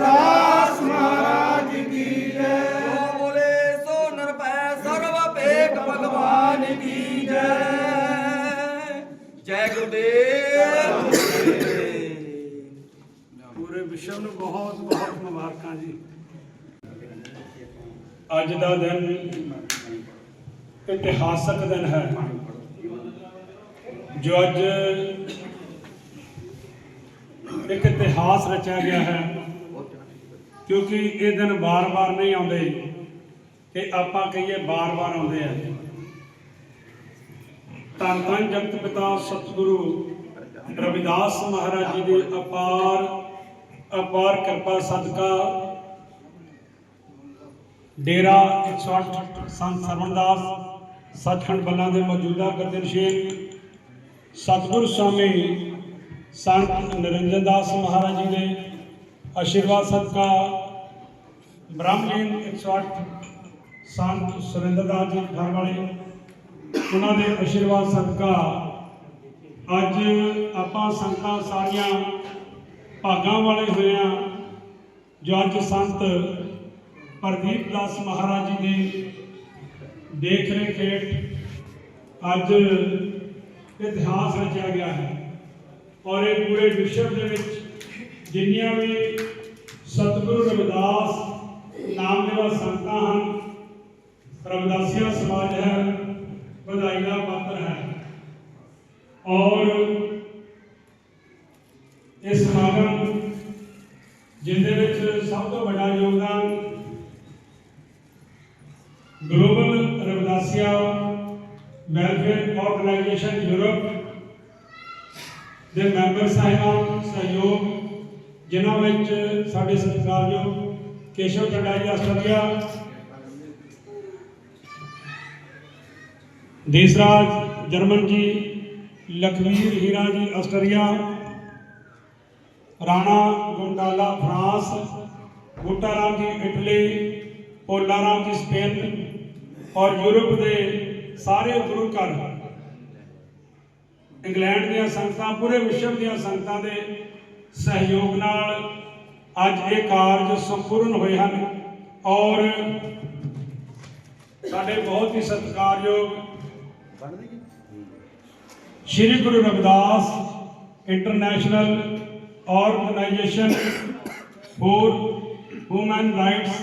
ਮਹਾਰਾਜ ਕੀ ਜੈ। ਜੋ ਬੋਲੇ ਸੋ ਨਿਰਭੈ ਸਰਵ ਭੇਕ ਭਗਵਾਨ ਕੀ ਜੈ। ਜੈ ਗੁਰਦੇਵ ਪੂਰੇ ਵਿਸ਼ਵ ਨੂੰ ਬਹੁਤ ਬਹੁਤ ਮੁਬਾਰਕਾਂ ਜੀ। ਅੱਜ ਦਾ ਦਿਨ ਇਤਿਹਾਸਕ ਦਿਨ ਹੈ। ਜੋ ਅੱਜ ਇੱਕ ਇਤਿਹਾਸ ਰਚਿਆ ਗਿਆ ਹੈ। ਕਿਉਂਕਿ ਇਹ ਦਿਨ ਵਾਰ ਵਾਰ ਨਹੀਂ ਆਉਂਦੇ ਕਿ ਆਪਾਂ ਕਹੀਏ ਵਾਰ ਵਾਰ ਆਉਂਦੇ ਆ। ਧੰਨ ਧੰਨ ਜਗਤ ਪਿਤਾ ਸਤਿਗੁਰੂ ਰਵਿਦਾਸ ਮਹਾਰਾਜ ਜੀ ਦੇ ਅਪਾਰ ਅਪਾਰ ਕਿਰਪਾ ਸਦਕਾ ਡੇਰਾ 108 ਸੰਤ ਸਰਵਣਦਾਸ ਸਤਖੰਡ ਬੱਲਾ ਦੇ ਮੌਜੂਦਾ ਗਰਦਨਸ਼ੀਲ ਸਤਿਗੁਰੂ ਸਵਾਮੀ ਸੰਤ ਨਿਰੰਜਨ ਦਾਸ ਮਹਾਰਾਜ ਜੀ ਦੇ ਆਸ਼ੀਰਵਾਦ ਸਦਕਾ ਬ੍ਰਹਮਲੀਨ 108 ਸੰਤ ਸੁਰਿੰਦਰਦਾਸ ਜੀ ਘਰ ਵਾਲੇ ਉਹਨਾਂ ਦੇ ਆਸ਼ੀਰਵਾਦ ਸਦਕਾ ਅੱਜ ਆਪਾਂ ਸੰਗਤਾਂ ਸਾਰੀਆਂ ਭਾਗਾਂ ਵਾਲੇ ਹੋਏ ਹਾਂ, ਜੋ ਅੱਜ ਸੰਤ ਪ੍ਰਦੀਪ ਦਾਸ ਮਹਾਰਾਜ ਜੀ ਦੀ ਦੇਖ ਰੇਖ ਹੇਠ ਅੱਜ ਇਤਿਹਾਸ ਰਚਿਆ ਗਿਆ ਹੈ। ਔਰ ਇਹ ਪੂਰੇ ਵਿਸ਼ਵ ਦੇ ਵਿੱਚ ਜਿੰਨੀਆਂ ਵੀ ਸਤਿਗੁਰੂ ਰਵਿਦਾਸ ਨਾਮ ਦੇ ਸੰਤਾਂ ਹਨ। ਰਵਿਦਾਸੀਆ ਸਮਾਜ ਹੈ, ਵਧਾਈ ਦਾ ਪਾਤਰ ਹੈ। ਔਰ ਇਹ ਸਮਾਗਮ ਜਿਹਦੇ ਵਿੱਚ ਸਭ ਤੋਂ ਵੱਡਾ ਯੋਗਦਾਨ global Ravidassia welfare organisation Europe ਦੇ ਮੈਂਬਰ ਸਾਹਿਬਾਨ, ਸਹਿਯੋਗ, ਜਿਨ੍ਹਾਂ ਵਿੱਚ ਸਾਡੇ ਸਤਿਕਾਰਯੋਗ Keshav Chandai Australia Desraj German ji, Lakhvir Heera ji Australia Rana Gundala France Buta Ram ji, Italy, Polaram ਜੀ, ਸਪੇਨ ਔਰ ਯੂਰਪ ਦੇ ਸਾਰੇ ਗੁਰੂ ਘਰ। ਇੰਗਲੈਂਡ ਦੀਆਂ ਸੰਗਤਾਂ, ਪੂਰੇ ਵਿਸ਼ਵ ਦੀਆਂ ਸੰਗਤਾਂ ਦੇ ਸਹਿਯੋਗ ਨਾਲ ਅੱਜ ਇਹ ਕਾਰਜ ਸੰਪੂਰਨ ਹੋਏ ਹਨ ਔਰ ਸਾਡੇ ਬਹੁਤ ਹੀ ਸਤਿਕਾਰਯੋਗ Shri Guru Ravidas international organisation for human rights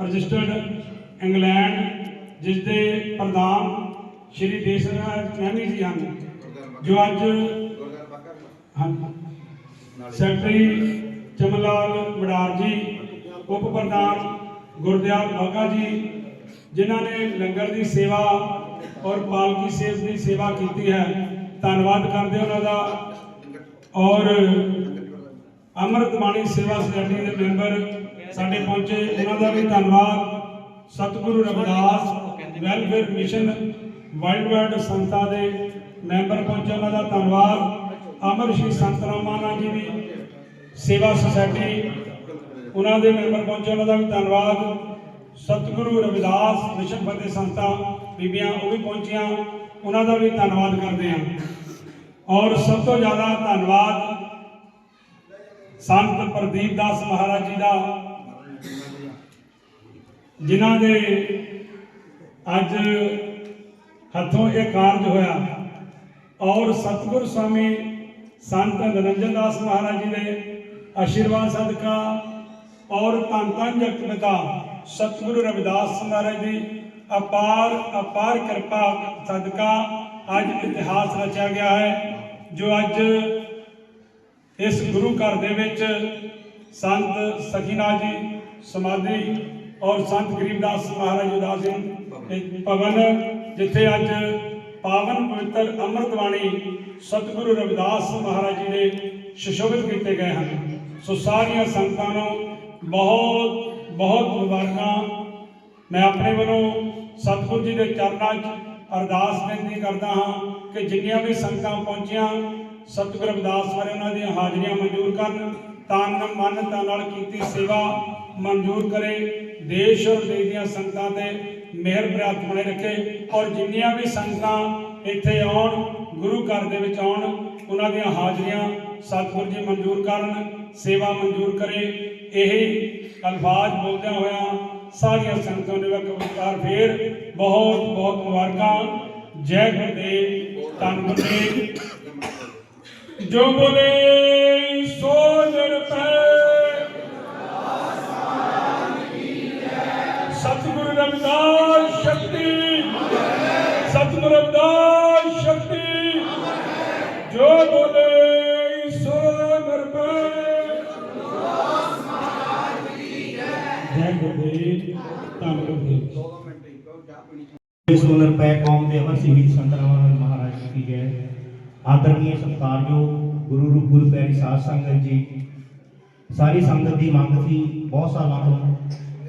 registered England ਜਿਸ ਦੇ ਪ੍ਰਧਾਨ ਸ਼੍ਰੀ ਦੇਸਰਾਜ ਮਹਿਮੀ ਜੀ ਹਨ ਜੋ ਅੱਜ ਸੈਕਟਰੀ ਚਮਲਾਲ ਮੜਾਰ ਜੀ, ਉਪ ਪ੍ਰਧਾਨ ਗੁਰਦਿਆਲ ਬਾਗਾ ਜੀ, ਜਿਨ੍ਹਾਂ ਨੇ ਲੰਗਰ ਦੀ ਸੇਵਾ ਔਰ ਪਾਲਕੀ ਸੇਵ ਦੀ ਸੇਵਾ ਕੀਤੀ ਹੈ। ਧੰਨਵਾਦ ਕਰਦੇ ਉਹਨਾਂ ਦਾ। ਔਰ ਅੰਮ੍ਰਿਤ ਬਾਣੀ ਸੇਵਾ ਸੁਸਾਇਟੀ ਦੇ ਮੈਂਬਰ ਸਾਡੇ ਪਹੁੰਚੇ, ਉਹਨਾਂ ਦਾ ਵੀ ਧੰਨਵਾਦ। Satguru Ravidas, welfare mission worldwide ਸੰਸਥਾ ਦੇ ਮੈਂਬਰ ਪਹੁੰਚੇ, ਉਹਨਾਂ ਦਾ ਧੰਨਵਾਦ। ਅਮਰ ਸ਼੍ਰੀ ਸੰਤ ਰਾਮਾਨਾ ਜੀ ਦੀ ਸੇਵਾ ਸੁਸਾਇਟੀ, ਉਹਨਾਂ ਦੇ ਮੈਂਬਰ ਪਹੁੰਚੇ, ਉਹਨਾਂ ਦਾ ਵੀ ਧੰਨਵਾਦ। ਸਤਿਗੁਰੂ ਰਵਿਦਾਸ ਮਿਸ਼ਨ ਫਤਿਹ ਸੰਸਥਾ, ਬੀਬੀਆਂ, ਉਹ ਵੀ ਪਹੁੰਚੀਆਂ। ਉਹਨਾਂ ਦਾ ਵੀ ਧੰਨਵਾਦ ਕਰਦੇ ਹਾਂ। ਔਰ ਸਭ ਤੋਂ ਜ਼ਿਆਦਾ ਧੰਨਵਾਦ ਸੰਤ ਪ੍ਰਦੀਪ ਦਾਸ ਮਹਾਰਾਜ ਜੀ ਦਾ, ਜਿਨ੍ਹਾਂ ਦੇ ਅੱਜ ਹੱਥੋਂ ਇਹ ਕਾਰਜ ਹੋਇਆ। ਔਰ ਸਤਿਗੁਰ ਸਵਾਮੀ ਸੰਤ ਨਿਰੰਜਨ ਦਾਸ ਮਹਾਰਾਜ ਜੀ ਦੇ ਆਸ਼ੀਰਵਾਦ ਸਦਕਾ ਔਰ ਧੰਨ ਧੰਨ ਜਗਤ ਪਿਤਾ ਸਤਿਗੁਰੂ ਰਵਿਦਾਸ ਮਹਾਰਾਜ ਦੀ ਅਪਾਰ ਅਪਾਰ ਕਿਰਪਾ ਸਦਕਾ ਅੱਜ ਇਤਿਹਾਸ ਰਚਿਆ ਗਿਆ ਹੈ, ਜੋ ਅੱਜ ਇਸ ਗੁਰੂ ਘਰ ਦੇ ਵਿੱਚ ਸੰਤ ਸਖੀਨਾਥ ਜੀ, ਸਮਾਧੀ ਔਰ ਸੰਤ ਗਰੀਬਦਾਸ ਮਹਾਰਾਜ ਉਦਾਸ ਜੀ ਭਵਨ, ਜਿੱਥੇ ਅੱਜ ਪਾਵਨ ਪਵਿੱਤਰ ਅੰਮ੍ਰਿਤ ਬਾਣੀ ਸਤਿਗੁਰੂ ਰਵਿਦਾਸ ਮਹਾਰਾਜ ਜੀ ਦੇ ਸੁਸ਼ੋਭਿਤ ਕੀਤੇ ਗਏ ਹਨ। ਸੋ ਸਾਰੀਆਂ ਸੰਗਤਾਂ ਨੂੰ ਬਹੁਤ ਬਹੁਤ ਮੁਬਾਰਕਾਂ। ਮੈਂ ਆਪਣੇ ਵੱਲੋਂ ਸਤਿਗੁਰੂ ਜੀ ਦੇ ਚਰਨਾਂ 'ਚ ਅਰਦਾਸ ਬੇਨਤੀ ਕਰਦਾ ਹਾਂ ਕਿ ਜਿੰਨੀਆਂ ਵੀ ਸੰਗਤਾਂ ਪਹੁੰਚੀਆਂ, ਸਤਿਗੁਰ ਰਵਿਦਾਸ ਬਾਰੇ ਉਹਨਾਂ ਦੀਆਂ ਹਾਜ਼ਰੀਆਂ ਮਨਜ਼ੂਰ ਕਰਨ ਤਨ ਮਨ ਤਨ ਨਾਲ ਕੀਤੀ ਸੇਵਾ ਮਨਜ਼ੂਰ ਕਰੇ। ਦੇਸ਼ ਔਰ ਦੇਸ਼ ਦੀਆਂ ਸੰਗਤਾਂ ਤੇ ਮਿਹਰ ਪ੍ਰਾਪਤ ਬਣੇ ਰੱਖੇ। ਔਰ ਜਿੰਨੀਆਂ ਵੀ ਸੰਗਤਾਂ ਇੱਥੇ ਆਉਣ, ਗੁਰੂ ਘਰ ਦੇ ਵਿੱਚ ਆਉਣ, ਉਹਨਾਂ ਦੀਆਂ ਹਾਜ਼ਰੀਆਂ ਸਤਿਗੁਰੂ ਜੀ ਮਨਜ਼ੂਰ ਕਰਨ। ਸੇਵਾ ਮਨਜ਼ੂਰ ਕਰੇ, ਇਹ ਅਲਫਾਜ਼ ਬੋਲਦਿਆਂ ਹੋਇਆਂ ਸਾਰੀਆਂ ਸੰਗਤਾਂ ਨੂੰ ਇੱਕ ਫੇਰ ਬਹੁਤ ਬਹੁਤ ਮੁਬਾਰਕਾਂ। ਜੈ ਗੁਰਦੇਵ, ਧੰਨ ਗੁਰਦੇਵ। ਜੋ ਬੋਲੇ ਸੋ ਨਿਰਭੈ ਸਤਿਗੁਰੂ ਰਵਿਦਾਸ ਸ਼ਕਤੀ। ਸਤਿਗੁਰੂ ਰਵਿਦਾਸ ਸ਼ਕਤੀ। ਜੋ ਬੋਲੇ ਸਾਰੀ ਸੰਗਤ ਦੀ ਮੰਗ ਸੀ ਬਹੁਤ ਸਾਲਾਂ ਤੋਂ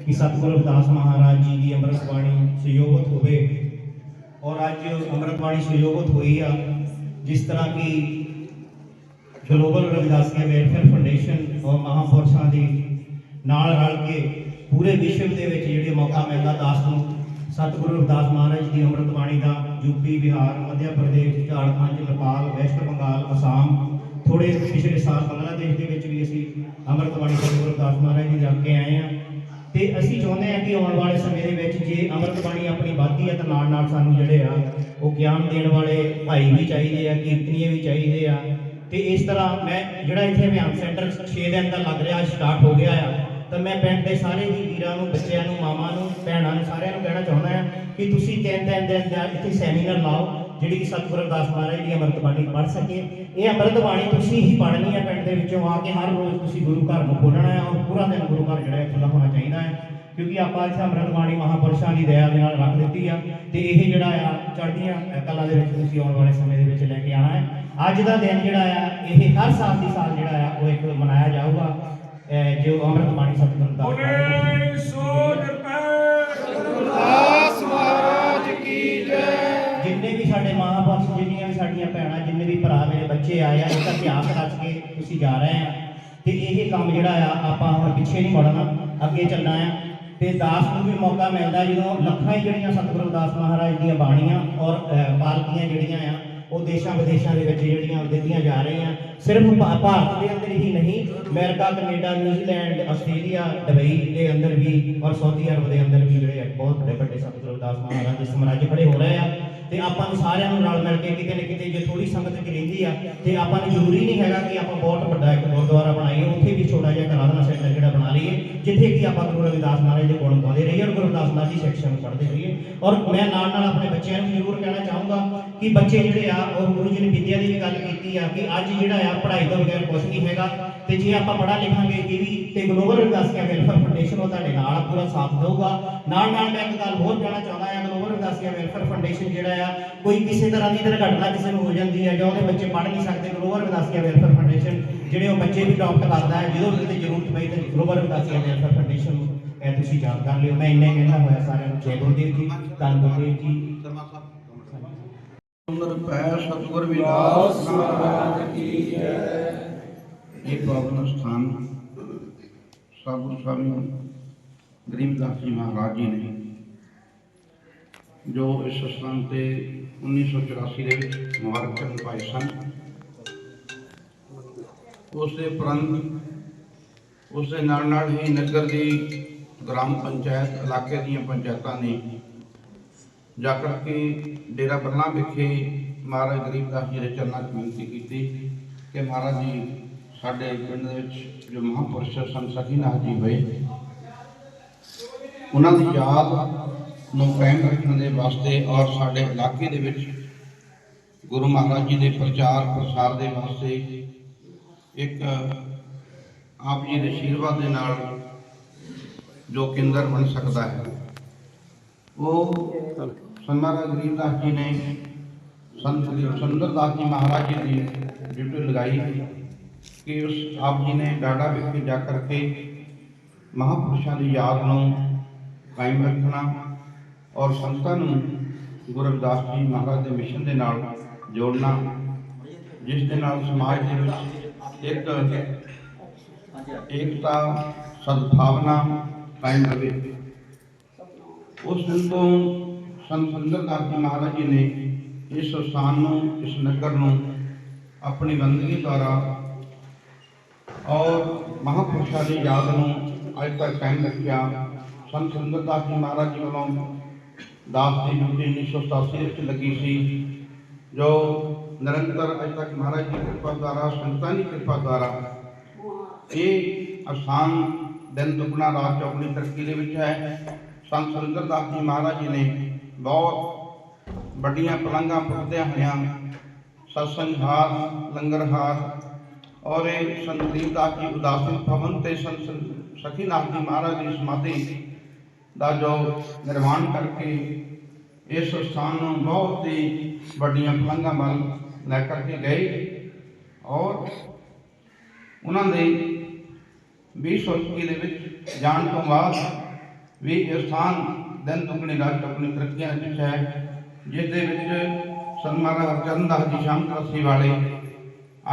ਕਿ ਸਤਿਗੁਰੂ ਰਵਿਦਾਸ ਮਹਾਰਾਜ ਜੀ ਦੀ ਅੰਮ੍ਰਿਤ ਬਾਣੀ ਸੁਯੋਗਤ ਹੋਵੇ। ਔਰ ਅੱਜ ਅੰਮ੍ਰਿਤ ਬਾਣੀ ਸੁਯੋਗਤ ਹੋਈ ਆ ਜਿਸ ਤਰ੍ਹਾਂ ਕਿ ਗਲੋਬਲ ਰਵਿਦਾਸੀਆ ਵੈਲਫੇਅਰ ਫਾਊਂਡੇਸ਼ਨ ਔਰ ਮਹਾਪੁਰਸ਼ਾਂ ਦੀ ਨਾਲ ਰਲ ਕੇ ਪੂਰੇ ਵਿਸ਼ਵ ਦੇ ਵਿੱਚ ਜਿਹੜੇ ਮੌਕਾ ਮਿਲਦਾ ਦਾਸ ਨੂੰ, ਸਤਿਗੁਰੂ ਰਵਿਦਾਸ ਮਹਾਰਾਜ ਦੀ ਅੰਮ੍ਰਿਤ ਬਾਣੀ ਦਾ ਯੂਪੀ ਬਿਹਾਰ ਮੱਧ ਪ੍ਰਦੇਸ਼, ਝਾਰਖੰਡ, ਨੇਪਾਲ, ਵੈਸਟ ਬੰਗਾਲ, ਅਸਾਮ ਥੋੜੇ ਪਿਛਲੇ ਸਾਲ ਬੰਗਲਾਦੇਸ਼ ਦੇ ਵਿੱਚ ਵੀ ਅਸੀਂ ਅੰਮ੍ਰਿਤ ਬਾਣੀ ਸਤਿਗੁਰੂ ਰਵਿਦਾਸ ਮਹਾਰਾਜ ਜੀ ਰੱਖ ਕੇ ਆਏ ਹਾਂ। ਤੇ ਅਸੀਂ ਚਾਹੁੰਦੇ ਹਾਂ ਕਿ ਆਉਣ ਵਾਲੇ ਸਮੇਂ ਦੇ ਵਿੱਚ ਜੇ ਅੰਮ੍ਰਿਤ ਬਾਣੀ ਆਪਣੀ ਵੱਧਦੀ ਹੈ ਤਾਂ ਨਾਲ ਨਾਲ ਸਾਨੂੰ ਜਿਹੜੇ ਆ, ਉਹ ਗਿਆਨ ਦੇਣ ਵਾਲੇ ਭਾਈ ਵੀ ਚਾਹੀਦੇ ਆ, ਕੀਰਤਨੀਏ ਵੀ ਚਾਹੀਦੇ ਆ। ਤੇ ਇਸ ਤਰ੍ਹਾਂ ਮੈਂ ਜਿਹੜਾ ਇੱਥੇ ਅਭਿਆਨ ਸੈਂਟਰ 6 ਦਿਨ ਦਾ ਲੱਗ ਰਿਹਾ, ਸਟਾਰਟ ਹੋ ਗਿਆ ਆ ਤਾਂ ਮੈਂ ਪਿੰਡ ਦੇ ਸਾਰੇ ਹੀ ਵੀਰਾਂ ਨੂੰ, ਬੱਚਿਆਂ ਨੂੰ, ਮਾਵਾਂ ਨੂੰ, ਭੈਣਾਂ ਨੂੰ ਸਾਰਿਆਂ ਨੂੰ ਕਹਿਣਾ ਚਾਹੁੰਦਾ ਹਾਂ ਕਿ ਤੁਸੀਂ ਤਿੰਨ ਤਿੰਨ ਦਿਨ ਦਾ ਇੱਥੇ ਸੈਮੀਨਾਰ ਲਾਓ, ਜਿਹੜੀ ਕਿ ਸਤਿਗੁਰੂ ਰਵਿਦਾਸ ਮਹਾਰਾਜ ਦੀ ਅੰਮ੍ਰਿਤ ਬਾਣੀ ਪੜ੍ਹ ਸਕੇ। ਇਹ ਅੰਮ੍ਰਿਤ ਬਾਣੀ ਤੁਸੀਂ ਹੀ ਪੜ੍ਹਨੀ ਹੈ ਪਿੰਡ ਦੇ ਵਿੱਚੋਂ ਆ ਕੇ ਹਰ ਰੋਜ਼ ਤੁਸੀਂ ਗੁਰੂ ਘਰ ਨੂੰ ਖੋਲਣਾ ਹੈ ਔਰ ਪੂਰਾ ਦਿਨ ਗੁਰੂ ਘਰ ਜਿਹੜਾ ਹੈ ਖੁੱਲ੍ਹਾ ਹੋਣਾ ਚਾਹੀਦਾ ਹੈ, ਕਿਉਂਕਿ ਆਪਾਂ ਇੱਥੇ ਅੰਮ੍ਰਿਤ ਬਾਣੀ ਮਹਾਪੁਰਸ਼ਾਂ ਦੀ ਦਇਆ ਦੇ ਨਾਲ ਰੱਖ ਦਿੱਤੀ ਆ ਤੇ ਇਹ ਜਿਹੜਾ ਆ ਚੜ੍ਹਦੀਆਂ ਕਲਾ ਦੇ ਵਿੱਚ ਤੁਸੀਂ ਆਉਣ ਵਾਲੇ ਸਮੇਂ ਦੇ ਵਿੱਚ ਲੈ ਕੇ ਆਉਣਾ ਹੈ। ਅੱਜ ਦਾ ਦਿਨ ਜਿਹੜਾ ਆ, ਇਹ ਹਰ ਸਾਲ ਦੀ ਸਾਲ ਜਿਹੜਾ ਆ, ਉਹ ਇੱਕ ਮਨਾਇਆ ਜਾਊਗਾ। ਜੋ ਅੰਮ੍ਰਿਤ ਬਾਣੀ ਸਤਿਗੁਰੂ ਦਾ ਬੋਲੇ ਸੋ ਨਿਰਭੈ ਦਾਸ ਮਹਾਰਾਜ ਕੀ ਜੈ। ਜਿੰਨੇ ਵੀ ਸਾਡੇ ਮਹਾਂਪੁਰਸ਼ ਜਿੰਨੀਆਂ ਵੀ ਸਾਡੀਆਂ ਭੈਣਾਂ ਜਿੰਨੇ ਵੀ ਭਰਾ ਮੇਰੇ ਬੱਚੇ ਆਏ ਆ ਇਹਦਾ ਇਤਿਹਾਸ ਰਚ ਕੇ ਤੁਸੀਂ ਜਾ ਰਹੇ ਆ। ਤੇ ਇਹ ਕੰਮ ਜਿਹੜਾ ਆ ਆਪਾਂ ਹੁਣ ਪਿੱਛੇ ਨਹੀਂ ਮੁੜਨਾ ਅੱਗੇ ਚੱਲਣਾ ਆ। ਤੇ ਦਾਸ ਨੂੰ ਵੀ ਮੌਕਾ ਮਿਲਦਾ ਜਦੋਂ ਲੱਖਾਂ ਹੀ ਜਿਹੜੀਆਂ ਸਤਿਗੁਰੂ ਦਾਸ ਮਹਾਰਾਜ ਦੀਆਂ ਬਾਣੀਆਂ ਔਰ ਪਾਲਕੀਆਂ ਜਿਹੜੀਆਂ ਆ ਉਹ ਦੇਸ਼ਾਂ ਵਿਦੇਸ਼ਾਂ ਦੇ ਵਿੱਚ ਜਿਹੜੀਆਂ ਦਿੱਤੀਆਂ ਜਾ ਰਹੀਆਂ। ਸਿਰਫ ਭਾ- ਭਾਰਤ ਦੇ ਅੰਦਰ ਹੀ ਨਹੀਂ, America, Canada, New Zealand, Australia, Dubai ਦੇ ਅੰਦਰ ਵੀ ਔਰ ਸਾਊਦੀ ਅਰਬ ਦੇ ਅੰਦਰ ਵੀ ਜਿਹੜੇ ਆ, ਬਹੁਤ ਵੱਡੇ ਵੱਡੇ ਸਤਿਗੁਰੂ ਦਾਸ ਮਹਾਰਾਜ ਦੇ ਸਮਰਾਜ ਖੜੇ ਹੋ ਰਹੇ ਆ। ਤੇ ਆਪਾਂ ਨੂੰ ਸਾਰਿਆਂ ਨੂੰ ਰਲ ਮਿਲ ਕੇ ਕਿਤੇ ਨਾ ਕਿਤੇ ਜੇ ਥੋੜੀ ਸੰਗਤ ਚ ਰਹਿੰਦੀ ਆ, ਤੇ ਆਪਾਂ ਨੂੰ ਜ਼ਰੂਰੀ ਨਹੀਂ ਹੈਗਾ ਕਿ ਆਪਾਂ ਬਹੁਤ ਵੱਡਾ ਇੱਕ ਗੁਰਦੁਆਰਾ ਬਣਾਈਏ, ਉੱਥੇ ਵੀ ਛੋਟਾ ਜਿਹਾ ਕਰਾਧਨਾ ਸੈਂਟਰ ਜਿਹੜਾ ਬਣਾ ਲਈਏ, ਜਿੱਥੇ ਕਿ ਆਪਾਂ ਗੁਰੂ ਰਵਿਦਾਸ ਮਹਾਰਾਜ ਦੇ ਗੁਣ ਗਾਉਂਦੇ ਰਹੀਏ ਔਰ ਗੁਰੂ ਰਵਿਦਾਸ ਮਹਾਰਾਜ ਦੀ ਸਿੱਖਿਆ ਨੂੰ ਪੜ੍ਹਦੇ ਰਹੀਏ। ਔਰ ਮੈਂ ਨਾਲ ਨਾਲ ਆਪਣੇ ਬੱਚਿਆਂ ਨੂੰ ਜ਼ਰੂਰ ਕਹਿਣਾ ਚਾਹੂੰਗਾ ਕਿ ਬੱਚੇ ਜਿਹੜੇ ਆ, ਉਹ ਗੁਰੂ ਜੀ ਨੇ ਵਿਦਿਆ ਦੀ ਵੀ ਗੱਲ ਕੀਤੀ ਆ ਕਿ ਅੱਜ ਜਿਹੜਾ ਆ ਪੜ੍ਹਾਈ ਤੋਂ ਬਗੈਰ ਕੁਝ ਨਹੀਂ ਹੈਗਾ ਤੇ ਜੇ ਆਪਾਂ ਪੜ੍ਹਾ ਲਿਖਾਂਗੇ ਇਹ ਵੀ ਤੇ ਗਲੋਬਲ ਰਵਿਦਾਸੀਆ ਵੈਲਫੇਅਰ ਫਾਊਂਡੇਸ਼ਨ ਉਹ ਤੁਹਾਡੇ ਨਾਲ ਪੂਰਾ ਸਾਥ ਦੇਊਗਾ। ਨਾਲ ਨਾਲ ਮੈਂ ਇੱਕ ਗੱਲ ਹੋਰ ਕਹਿਣਾ ਚਾਹੁੰਦਾ ਹਾਂ ਗਲੋਬਲ ਰਵਿਦਾਸੀਆ ਵੈਲਫੇਅਰ ਫਾਊਂਡੇਸ਼ਨ ਜਿਹੜਾ ਆ। ਕੋਈ ਕਿਸੇ ਤਰ੍ਹਾਂ ਦੀ ਦੁਰਘਟਨਾ ਕਿਸੇ ਨੂੰ ਹੋ ਜਾਂਦੀ ਹੈ ਜਾਂ ਉਹਦੇ ਬੱਚੇ ਪੜ੍ਹ ਨਹੀਂ ਸਕਦੇ ਗਲੋਬਲ ਰਵਿਦਾਸੀਆ ਵੈਲਫੇਅਰ ਫਾਊਂਡੇਸ਼ਨ ਜਿਹੜੇ ਉਹ ਬੱਚੇ ਵੀ ਅਡਾਪਟ ਕਰਦਾ ਹੈ ਜਦੋਂ ਵੀ ਕਿਤੇ ਜ਼ਰੂਰਤ ਪਈ ਤਾਂ ਗਲੋਬਲ ਰਵਿਦਾਸੀਆ ਵੈਲਫੇਅਰ ਫਾਊਂਡੇਸ਼ਨ ਨੂੰ ਇਹ ਤੁਸੀਂ ਯਾਦ ਕਰ ਲਿਓ। ਮੈਂ ਇੰਨੇ ਕਹਿਣਾ ਹੋਇਆ ਸਾਰਿਆਂ ਨੂੰ। ਜੈ ਗੁਰਦੇਵ ਜੀ ਧੰਨ ਗੁਰਦੇਵ ਜੀ। ਸੁੰਦਰ ਪੈ ਸਤਿਗੁਰ ਵਿਦਾਸ ਮਹਾਰਾਜ ਕੀ ਜੈ। ਇਹ ਪਾਵਨ ਸਥਾਨ ਸਾਬੂ ਸਵਾਮੀ ਗਰੀਬਦਾਸ ਜੀ ਮਹਾਰਾਜ ਜੀ ਨੇ ਜੋ ਇਸ ਸਥਾਨ ਤੇ 1984 ਦੇ ਵਿੱਚ ਮੁਬਾਰਕ ਪਾਏ ਸਨ। ਉਸ ਦੇ ਉਪਰੰਤ ਉਸ ਦੇ ਨਾਲ ਨਾਲ ਹੀ ਨਗਰ ਦੀ ਗ੍ਰਾਮ ਪੰਚਾਇਤ ਇਲਾਕੇ ਦੀਆਂ ਪੰਚਾਇਤਾਂ ਨੇ ਜਾ ਕਰਕੇ ਡੇਰਾ ਬਰਲਾ ਵਿਖੇ ਮਹਾਰਾਜ ਗਰੀਬਦਾਸ ਜੀ ਦੇ ਚਰਨਾਂ 'ਚ ਬੇਨਤੀ ਕੀਤੀ ਕਿ ਮਹਾਰਾਜ ਜੀ, ਸਾਡੇ ਪਿੰਡ ਦੇ ਵਿੱਚ ਜੋ ਮਹਾਂਪੁਰਸ਼ ਸੰਤ ਸਖੀਨਾਥ ਜੀ ਹੋਏ, ਉਹਨਾਂ ਦੀ ਯਾਦ ਨੂੰ ਕਾਇਮ ਰੱਖਣ ਦੇ ਵਾਸਤੇ ਔਰ ਸਾਡੇ ਇਲਾਕੇ ਦੇ ਵਿੱਚ ਗੁਰੂ ਮਹਾਰਾਜ ਜੀ ਦੇ ਪ੍ਰਚਾਰ ਪ੍ਰਸਾਰ ਦੇ ਵਾਸਤੇ ਇੱਕ ਆਪ ਜੀ ਦੇ ਆਸ਼ੀਰਵਾਦ ਦੇ ਨਾਲ ਜੋ ਕੇਂਦਰ ਬਣ ਸਕਦਾ ਹੈ। ਉਹ ਸੰਤ ਮਹਾਰਾਜ ਗਰੀਬਦਾਸ ਜੀ ਨੇ ਸੰਤ ਸੁੰਦਰਦਾਸ ਜੀ ਮਹਾਰਾਜ ਜੀ ਦੀ ਡਿਊਟੀ ਲਗਾਈ ਕਿ ਉਸ ਆਪ ਜੀ ਨੇ ਡਾਡਾ ਵਿਖੇ ਜਾ ਕਰਕੇ ਮਹਾਪੁਰਸ਼ਾਂ ਦੀ ਯਾਦ ਨੂੰ ਕਾਇਮ ਰੱਖਣਾ ਔਰ ਸੰਗਤਾਂ ਨੂੰ ਗੁਰੂ ਰਵਿਦਾਸ ਜੀ ਮਹਾਰਾਜ ਦੇ ਮਿਸ਼ਨ ਦੇ ਨਾਲ ਜੋੜਨਾ, ਜਿਸ ਦੇ ਨਾਲ ਸਮਾਜ ਦੇ ਵਿੱਚ ਇੱਕ ਏਕਤਾ, ਸਦਭਾਵਨਾ ਕਾਇਮ ਰਹੇ। ਉਸ ਦਿਨ ਤੋਂ ਸੰਤ ਸੁੰਦਰਦਾਸ ਜੀ ਮਹਾਰਾਜ ਜੀ ਨੇ ਇਸ ਸਥਾਨ ਨੂੰ, ਇਸ ਨਗਰ ਨੂੰ ਆਪਣੀ ਬੰਦਗੀ ਦੁਆਰਾ ਔਰ ਮਹਾਪੁਰਸ਼ਾਂ ਦੀ ਯਾਦ ਨੂੰ ਅੱਜ ਤੱਕ ਕਾਇਮ ਰੱਖਿਆ। ਸੰਤ ਸੁੰਦਰਦਾਸ ਜੀ ਮਹਾਰਾਜ ਜੀ ਵੱਲੋਂ ਦਾਸ ਦੀ ਡਿਊਟੀ 1987 ਵਿੱਚ ਲੱਗੀ ਸੀ ਜੋ ਨਿਰੰਤਰ ਅੱਜ ਤੱਕ ਮਹਾਰਾਜ ਜੀ ਦੀ ਕਿਰਪਾ ਦੁਆਰਾ ਸੰਤਾਂ ਦੀ ਕਿਰਪਾ ਦੁਆਰਾ ਇਹ ਅਸਾਨ ਦਿਨ ਦੁਗਣਾ ਰਾਤ ਚੌਗਣੀ ਤਰੱਕੀ ਦੇ ਵਿੱਚ ਹੈ। ਸੰਤ ਸੁਰਿੰਦਰਦਾਸ ਜੀ ਮਹਾਰਾਜ ਜੀ ਨੇ ਬਹੁਤ ਵੱਡੀਆਂ ਪਲੰਘਾਂ ਪੁੱਟਦਿਆਂ ਹੋਇਆਂ ਸਤਸੰਗ ਹਾਰ ਲੰਗਰ ਹਾਰ ਔਰ ਇਹ ਸੰਤ ਦੀਪਦਾਸ ਜੀ ਉਦਾਸੀ ਭਵਨ ਤੇ ਸੰਤ ਸਖੀਨਾਥ ਜੀ ਮਹਾਰਾਜ ਦੀ ਸਮਾਧੀ ਦਾ ਜੋ ਨਿਰਮਾਣ ਕਰਕੇ ਇਸ ਸਥਾਨ ਨੂੰ ਬਹੁਤ ਹੀ ਵੱਡੀਆਂ ਪਲੰਘਾਂ ਵੱਲ ਲੈ ਕਰਕੇ ਗਏ ਔਰ ਉਹਨਾਂ ਦੇ 2021 ਦੇ ਵਿੱਚ ਜਾਣ ਤੋਂ ਬਾਅਦ ਵੀ ਇਹ ਸਥਾਨ ਦਿਨ ਦੁਗਣੀ, ਰਾਤ ਚੌਗਣੀ ਤਰੱਕੀਆਂ ਵਿੱਚ ਹੈ, ਜਿਸ ਦੇ ਵਿੱਚ ਸਨਮਾਰਾ ਹਰਚੰਦ ਦਾਸ ਜੀ ਸ਼ਾਮ ਕਲਸੀ ਵਾਲੇ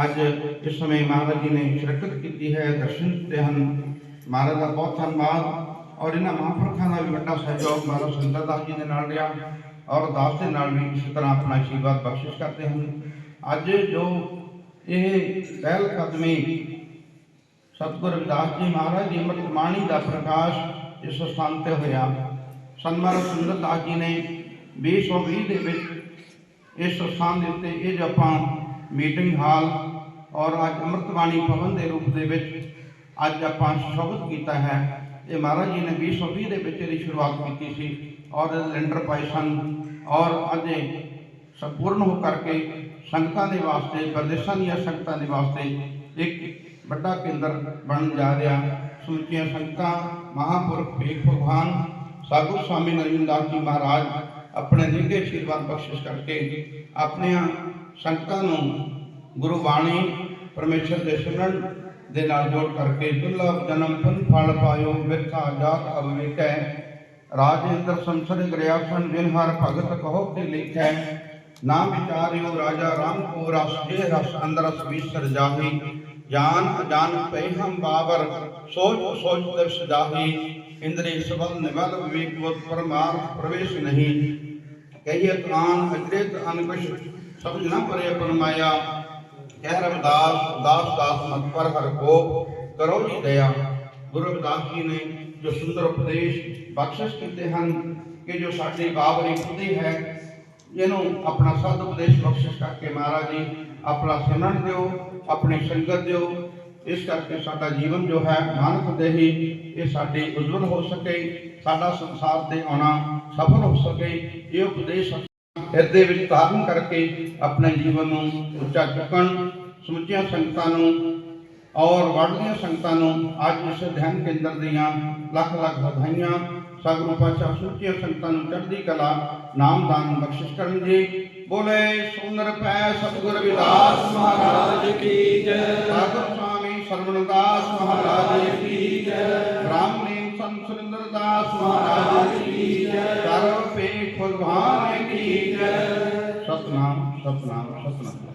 ਅੱਜ ਇਸ ਸਮੇਂ ਮਹਾਰਾਜ ਜੀ ਨੇ ਸ਼ਿਰਕਤ ਕੀਤੀ ਹੈ, ਦਰਸ਼ਨ ਦਿੱਤੇ ਹਨ। ਮਹਾਰਾਜ ਦਾ ਬਹੁਤ ਧੰਨਵਾਦ। ਔਰ ਇਹਨਾਂ ਮਹਾਂਪੁਰਖਾਂ ਦਾ ਵੀ ਵੱਡਾ ਸਹਿਯੋਗ ਮਹਾਰਾਜ ਸੁੰਦਰ ਦਾਸ ਜੀ ਦੇ ਨਾਲ ਰਿਹਾ ਔਰ ਦਾਸ ਦੇ ਨਾਲ ਵੀ ਇਸੇ ਤਰ੍ਹਾਂ ਆਪਣਾ ਆਸ਼ੀਰਵਾਦ ਬਖਸ਼ਿਸ਼ ਕਰਦੇ ਹਨ। ਅੱਜ ਜੋ ਇਹ ਪਹਿਲ ਕਦਮੀ ਸਤਿਗੁਰ ਰਵਿਦਾਸ ਜੀ ਮਹਾਰਾਜ ਦੀ ਅੰਮ੍ਰਿਤ ਬਾਣੀ ਦਾ ਪ੍ਰਕਾਸ਼ ਇਸ ਸਥਾਨ ਤੇ ਹੋਇਆ। ਸਨਮਾਨ ਸੁੰਦਰ ਦਾਸ ਜੀ ਨੇ 2020 ਦੇ ਵਿੱਚ ਇਸ ਸਥਾਨ ਦੇ ਉੱਤੇ ਇਹ ਜੋ ਆਪਾਂ ਮੀਟਿੰਗ ਹਾਲ ਔਰ ਅੱਜ ਅੰਮ੍ਰਿਤ ਬਾਣੀ ਭਵਨ ਦੇ ਰੂਪ ਦੇ ਵਿੱਚ ਅੱਜ ਆਪਾਂ ਸ਼ੁਭਤ ਕੀਤਾ ਹੈ। ਇਹ ਮਹਾਰਾਜ ਜੀ ਨੇ 2020 ਦੇ ਵਿੱਚ ਇਹਦੀ ਸ਼ੁਰੂਆਤ ਕੀਤੀ ਸੀ ਔਰ ਲੈਂਡਰ ਪਾਏ ਸਨ ਔਰ ਅੱਜ ਸੰਪੂਰਨ ਹੋ ਕਰਕੇ ਸੰਗਤਾਂ ਦੇ ਵਾਸਤੇ, ਪ੍ਰਦੇਸ਼ਾਂ ਦੀਆਂ ਸੰਗਤਾਂ ਦੇ ਵਾਸਤੇ ਇੱਕ ਵੱਡਾ ਕੇਂਦਰ ਬਣਨ ਜਾ ਰਿਹਾ। ਸਮੁੱਚੀਆਂ ਸੰਗਤਾਂ, ਮਹਾਪੁਰਖ ਭੇਖ ਭਗਵਾਨ ਸਾਧੂ ਸਵਾਮੀ ਨਰਿੰਦਰ ਜੀ ਮਹਾਰਾਜ ਆਪਣੇ ਨਿੱਘੇ ਆਸ਼ੀਰਵਾਦ ਬਖਸ਼ਿਸ਼ ਕਰਕੇ ਆਪਣੀਆਂ ਸੰਗਤਾਂ ਨੂੰ ਗੁਰੂ ਬਾਣੀ, ਪਰਮੇਸ਼ਰ ਦੇ ਸਿਮਰਨ ਦੇ ਨਾਲ ਜੋੜ ਕਰਕੇ ਦੁਰਲਭ ਜਨਮ ਪੁੰਨ ਫਲ ਪਾਇਓ ਬਿਰਥਾ ਜਾਤ ਅਵਿਕੈ ਰਾਜੇਂਦਰ ਸੰਸਦ ਗ੍ਰਿਆਸਨ ਜਿਨ ਭਗਤ ਕਹੋ ਤੇ ਲਿਖੈ। ਨਾਮ ਵਿਚਾਰਿਓ ਰਾਜਾ ਰਾਮ ਕੋ ਰਸ, ਜੇ ਰਸ ਅੰਦਰ ਰਸ ਵਿਸਰ ਜਾਹੀ। ਜਾਨ ਅਜਾਨ ਪੈ ਹਮ ਬਾਬਰ, ਸੋਚ ਸੋਚ ਦਿਵਸ ਜਾਹੀ। ਇੰਦਰੀ ਸਬਲ ਨਿਵਲ ਵਿਵੇਕ ਬੋਧ ਪਰਮਾਰ ਪ੍ਰਵੇਸ਼ ਨਹੀਂ। ਕਹੀਏ ਤਾਨ ਅਜ੍ਰਿਤ ਅਨਕਸ਼ ਸਬਝ ਨਾ ਪਰੇ ਆਪਨ ਕਹਿ ਰਵਿਦਾਸ ਦਾਸ ਦਾਸ ਮਤ ਪਰ ਹਰ ਕੋ ਕਰੋ ਜੀ ਦਇਆ। ਗੁਰੂ ਰਵਿਦਾਸ ਜੀ ਨੇ ਜੋ ਸੁੰਦਰ ਉਪਦੇਸ਼ ਬਖਸ਼ਿਸ਼ ਕੀਤੇ ਹਨ ਕਿ ਜੋ ਸਾਡੀ ਬਾਬਰੀ ਖੁਦੀ ਹੈ, ਇਹਨੂੰ ਆਪਣਾ ਸਦ ਉਪਦੇਸ਼ ਬਖਸ਼ਿਸ਼ ਕਰਕੇ ਮਹਾਰਾਜ ਜੀ, ਆਪਣਾ ਸਿਮਰਨ ਦਿਓ, ਆਪਣੀ ਸੰਗਤ ਦਿਓ। ਇਸ ਕਰਕੇ ਸਾਡਾ ਜੀਵਨ ਜੋ ਹੈ ਨਾਨਕ ਦੇਹੀ, ਇਹ ਸਾਡੀ ਉਜਵਲ ਹੋ ਸਕੇ, ਸਾਡਾ ਸੰਸਾਰ ਤੇ ਆਉਣਾ ਸਫਲ ਹੋ ਸਕੇ। ਇਹ ਉਪਦੇਸ਼ ਹਿਰਦੇ ਵਿੱਚ ਧਾਰਨ ਕਰਕੇ ਆਪਣੇ ਜੀਵਨ ਨੂੰ ਉੱਚਾ ਚੁੱਕਣ ਸਮੁੱਚੀਆਂ ਸੰਗਤਾਂ ਨੂੰ ਔਰ ਵੜਦੀਆਂ ਸੰਗਤਾਂ ਨੂੰ ਅੱਜ ਇਸ ਧਿਆਨ ਕੇਂਦਰ ਦੀਆਂ ਲੱਖ ਲੱਖ ਵਧਾਈਆਂ। ਸਤਿਗੁਰੂ ਪਾਤਸ਼ਾਹ ਸੁੱਚੀਆਂ ਸੰਗਤਾਂ ਨੂੰ ਚੜ੍ਹਦੀ ਕਲਾ, ਨਾਮਦਾਨ, ਬਖਸ਼ਿਸ਼ ਕਰਨ ਜੀ ਬੋਲੇ ਸੁੰਦਰ ਪੈ ਸਤਿਗੁਰ ਵਿਦਾਸ ਮਹਾਰਾਜ ਕੀ ਜੈ। ਸਾਧੂ ਸਵਾਮੀ ਸਰਵਣਦਾਸ ਮਹਾਰਾਜ ਕੀ ਜੈ। ਬ੍ਰਾਹਮਣੀ ਸੰਤ ਸੁਰਿੰਦਰ ਦਾਸ ਮਹਾਰਾਜ ਕੀ ਜੈ। ਸਰਵ ਪੇਖ ਭਗਵਾਨ ਕੀ ਜੈ। ਸਤਨਾਮ ਸਤਨਾਮ ਸਤਨਾਮ।